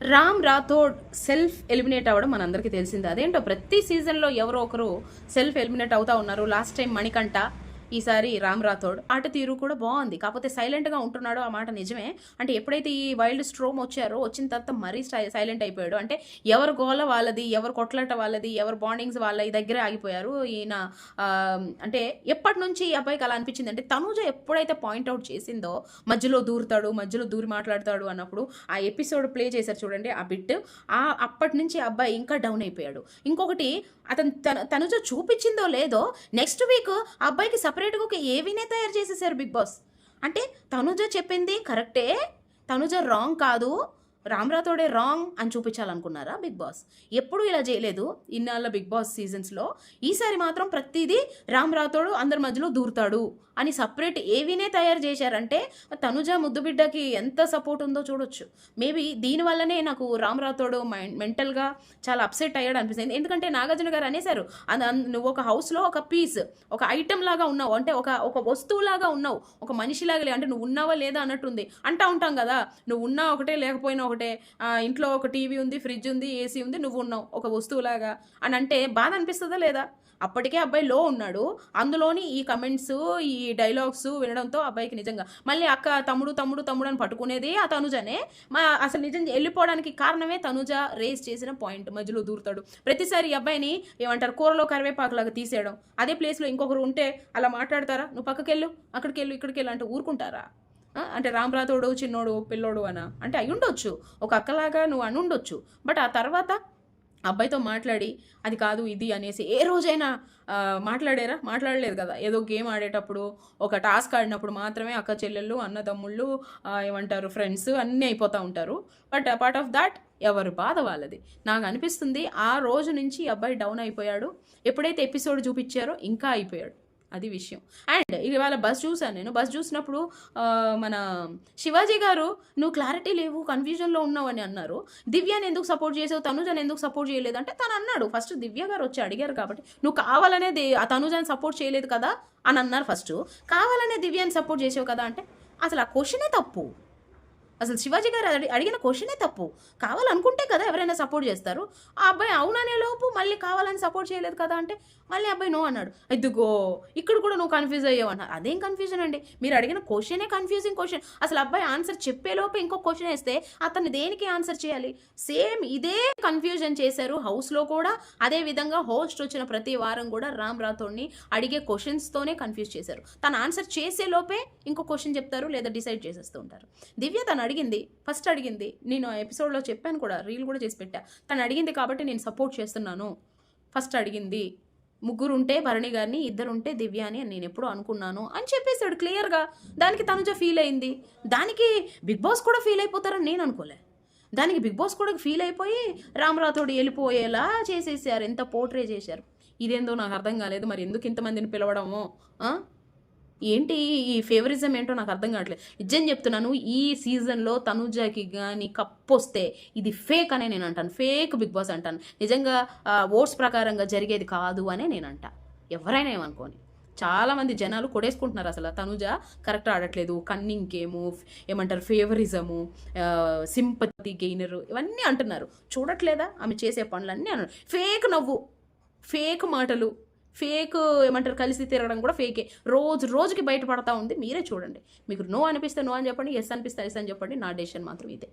Ram Rathod self eliminate అవ్వడం మనందరికీ తెలిసింది. అదేంటో ప్రతి సీజన్లో ఎవరో ఒకరు సెల్ఫ్ ఎలిమినేట్ అవుతా ఉన్నారు. లాస్ట్ టైం మణికంఠ ఈసారి రామ్ రాథోడ్. ఆట తీరు కూడా బాగుంది. కాకపోతే సైలెంట్గా ఉంటున్నాడు ఆ మాట నిజమే. అంటే ఎప్పుడైతే ఈ వైల్డ్ స్ట్రోమ్ వచ్చారో వచ్చిన తర్వాత మరీ సైలెంట్ అయిపోయాడు. అంటే ఎవరు గోల వాళ్ళది ఎవరు కొట్లాట వాళ్ళది ఎవరు బాండింగ్స్ వాళ్ళ దగ్గరే ఆగిపోయారు. ఈయన అంటే ఎప్పటి నుంచి ఈ అబ్బాయికి అలా అనిపించింది? అంటే తనుజ ఎప్పుడైతే పాయింట్అవుట్ చేసిందో మధ్యలో దూరుతాడు మధ్యలో దూరి మాట్లాడతాడు అన్నప్పుడు ఆ ఎపిసోడ్ ప్లే చేశారు చూడండి ఆ బిట్ ఆ అప్పటి నుంచి అబ్బాయి ఇంకా డౌన్ అయిపోయాడు. ఇంకొకటి అతను తన తనుజ చూపించిందో లేదో నెక్స్ట్ వీక్ అబ్బాయికి అబ్బాయికి సపరేట్గా ఒక ఏవీనే తయారు చేసేసారు బిగ్ బాస్. అంటే తనుజ చెప్పింది కరెక్టే తనుజ రాంగ్ కాదు రామ్రాథోడే రాంగ్ అని చూపించాలనుకున్నారా బిగ్ బాస్? ఎప్పుడు ఇలా చేయలేదు. ఇన్నాళ్ళ బిగ్ బాస్ సీజన్స్లో ఈసారి మాత్రం ప్రతిదీ రామ్ రాథోడు అందరి మధ్యలో దూరుతాడు అని సపరేట్ ఏవీనే తయారు చేశారంటే తనుజ ముద్దు బిడ్డకి ఎంత సపోర్ట్ ఉందో చూడొచ్చు. మేబీ దీనివల్లనే నాకు రామ్ రాథోడు మెంటల్గా చాలా అప్సెట్ అయ్యాడు అనిపిస్తుంది. ఎందుకంటే నాగార్జున గారు అనేశారు నువ్వు ఒక హౌస్లో ఒక పీస్ ఒక ఐటమ్ లాగా ఉన్నావు. అంటే ఒక ఒక వస్తువులాగా ఉన్నావు. ఒక మనిషిలాగా లే అంటే నువ్వు ఉన్నావా లేదా అన్నట్టుంది. అంటా ఉంటాం కదా. నువ్వు ఉన్నా ఒకటే లేకపోయినా ఒకటే. లేకపోతే ఇంట్లో ఒక టీవీ ఉంది ఫ్రిడ్జ్ ఉంది ఏసీ ఉంది నువ్వు ఉన్నావు ఒక వస్తువులాగా అని అంటే బాధ అనిపిస్తుందా లేదా? అప్పటికే అబ్బాయి లో ఉన్నాడు. అందులోని ఈ కమెంట్స్ ఈ డైలాగ్స్ వినడంతో అబ్బాయికి నిజంగా మళ్ళీ అక్క తమ్ముడు తమ్ముడు తమ్ముడు అని పట్టుకునేది ఆ తనుజనే. మా అసలు నిజం వెళ్ళిపోవడానికి కారణమే తనుజ రేస్ చేసిన పాయింట్ మధ్యలో దూరుతాడు. ప్రతిసారి ఈ అబ్బాయిని ఏమంటారు కూరలో కరివేపాకులాగా తీసేయడం. అదే ప్లేస్లో ఇంకొకరు ఉంటే అలా మాట్లాడతారా? నువ్వు పక్కకెళ్ళు అక్కడికి వెళ్ళు ఇక్కడికి వెళ్ళు అంటే ఊరుకుంటారా? అంటే రామరాతోడు చిన్నోడు పిల్లోడు అన? అంటే అయి ఉండొచ్చు ఒక అక్కలాగా నువ్వు అని ఉండొచ్చు బట్ ఆ తర్వాత అబ్బాయితో మాట్లాడి అది కాదు ఇది అనేసి ఏ రోజైనా మాట్లాడారా? మాట్లాడలేదు కదా. ఏదో గేమ్ ఆడేటప్పుడు ఒక టాస్క్ ఆడినప్పుడు మాత్రమే అక్క చెల్లెళ్ళు అన్నదమ్ముళ్ళు ఏమంటారు ఫ్రెండ్స్ అన్నీ అయిపోతూ ఉంటారు. బట్ పార్ట్ ఆఫ్ దాట్ ఎవరు బాధ వాళ్ళది. నాకు అనిపిస్తుంది ఆ రోజు నుంచి ఈ అబ్బాయి డౌన్ అయిపోయాడు. ఎప్పుడైతే ఎపిసోడ్ చూపించారో ఇంకా అయిపోయాడు. అది విషయం. అండ్ ఇవాళ బస్ చూసాను నేను. బస్ చూసినప్పుడు మన శివాజీ గారు నువ్వు క్లారిటీ లేవు కన్ఫ్యూజన్లో ఉన్నావు అని అన్నారు. దివ్యాని ఎందుకు సపోర్ట్ చేసావు? తనుజాని ఎందుకు సపోర్ట్ చేయలేదు? అంటే తను అన్నాడు. ఫస్ట్ దివ్య గారు వచ్చి అడిగారు కాబట్టి నువ్వు కావాలనే దే ఆ తనుజని సపోర్ట్ చేయలేదు కదా అని అన్నారు ఫస్ట్ కావాలనే దివ్యాని సపోర్ట్ చేసావు కదా అంటే అసలు ఆ క్వశ్చనే తప్పు. అసలు శివాజీ గారు అడిగిన క్వశ్చనే తప్పు. కావాలనుకుంటే కదా ఎవరైనా సపోర్ట్ చేస్తారు. ఆ అబ్బాయి అవుననే లోపు మళ్ళీ కావాలని సపోర్ట్ చేయలేదు కదా అంటే మళ్ళీ అబ్బాయి నో అన్నాడు. ఇదిగో ఇక్కడ కూడా నువ్వు కన్ఫ్యూజ్ అయ్యావు అన్నారు. అదేం కన్ఫ్యూజన్ అండి? మీరు అడిగిన క్వశ్చనే కన్ఫ్యూజింగ్ క్వశ్చన్ అసలు అబ్బాయి ఆన్సర్ చెప్పేలోపు ఇంకో క్వశ్చన్ వేస్తే అతన్ని దేనికి ఆన్సర్ చేయాలి? సేమ్ ఇదే కన్ఫ్యూజన్ చేశారు. హౌస్లో కూడా అదే విధంగా హోస్ట్ వచ్చిన ప్రతి వారం కూడా రామ్ రాథోడ్ని అడిగే క్వశ్చన్స్తోనే కన్ఫ్యూజ్ చేశారు. తను ఆన్సర్ చేసే లోపే ఇంకో క్వశ్చన్ చెప్తారు లేదా డిసైడ్ చేసేస్తూ ఉంటారు. దివ్య తన అడిగింది ఫస్ట్ అడిగింది. నేను ఆ ఎపిసోడ్లో చెప్పాను కూడా రీల్ కూడా చేసి పెట్టా. తను అడిగింది కాబట్టి నేను సపోర్ట్ చేస్తున్నాను. ఫస్ట్ అడిగింది ముగ్గురు ఉంటే భరణి గారిని ఇద్దరు ఉంటే దివ్య అని నేను ఎప్పుడూ అనుకున్నాను అని చెప్పేశాడు క్లియర్గా దానికి తనుజ ఫీల్ అయింది. దానికి బిగ్ బాస్ కూడా ఫీల్ అయిపోతారని నేను అనుకోలే. దానికి బిగ్ బాస్ కూడా ఫీల్ అయిపోయి రామరాథోడు వెళ్ళిపోయేలా చేసేసారు. ఎంత పోర్ట్రే చేశారు. ఇదేందో నాకు అర్థం కాలేదు. మరి ఎందుకు ఇంతమందిని పిలవడమో? ఏంటి ఈ ఫేవరిజం ఏంటో నాకు అర్థం కావట్లేదు. నిజం చెప్తున్నాను ఈ సీజన్లో తనుజాకి కానీ కప్ వస్తే ఇది ఫేక్ అనే నేను అంటాను. ఫేక్ బిగ్ బాస్ అంటాను. నిజంగా ఓట్స్ ప్రకారంగా జరిగేది కాదు అనే నేను అంట. ఎవరైనా ఏమనుకోని. చాలామంది జనాలు కొడేసుకుంటున్నారు అసలు. తనుజ కరెక్ట్ ఆడట్లేదు. కన్నింగ్ గేము ఏమంటారు ఫేవరిజము సింపతి గెయినరు ఇవన్నీ అంటున్నారు. చూడట్లేదా? ఆమె చేసే పనులన్నీ అన్నారు. ఫేక్ నవ్వు. ఫేక్ మాటలు. ఫేక్ ఏమంటారు కలిసి తిరగడం కూడా ఫేకే. రోజు రోజుకి బయటపడతా ఉంది మీరే చూడండి. మీకు నో అనిపిస్తే నో అని చెప్పండి ఎస్ అనిపిస్తే ఎస్ అని చెప్పండి నా డెసిషన్ మాత్రం ఇదే.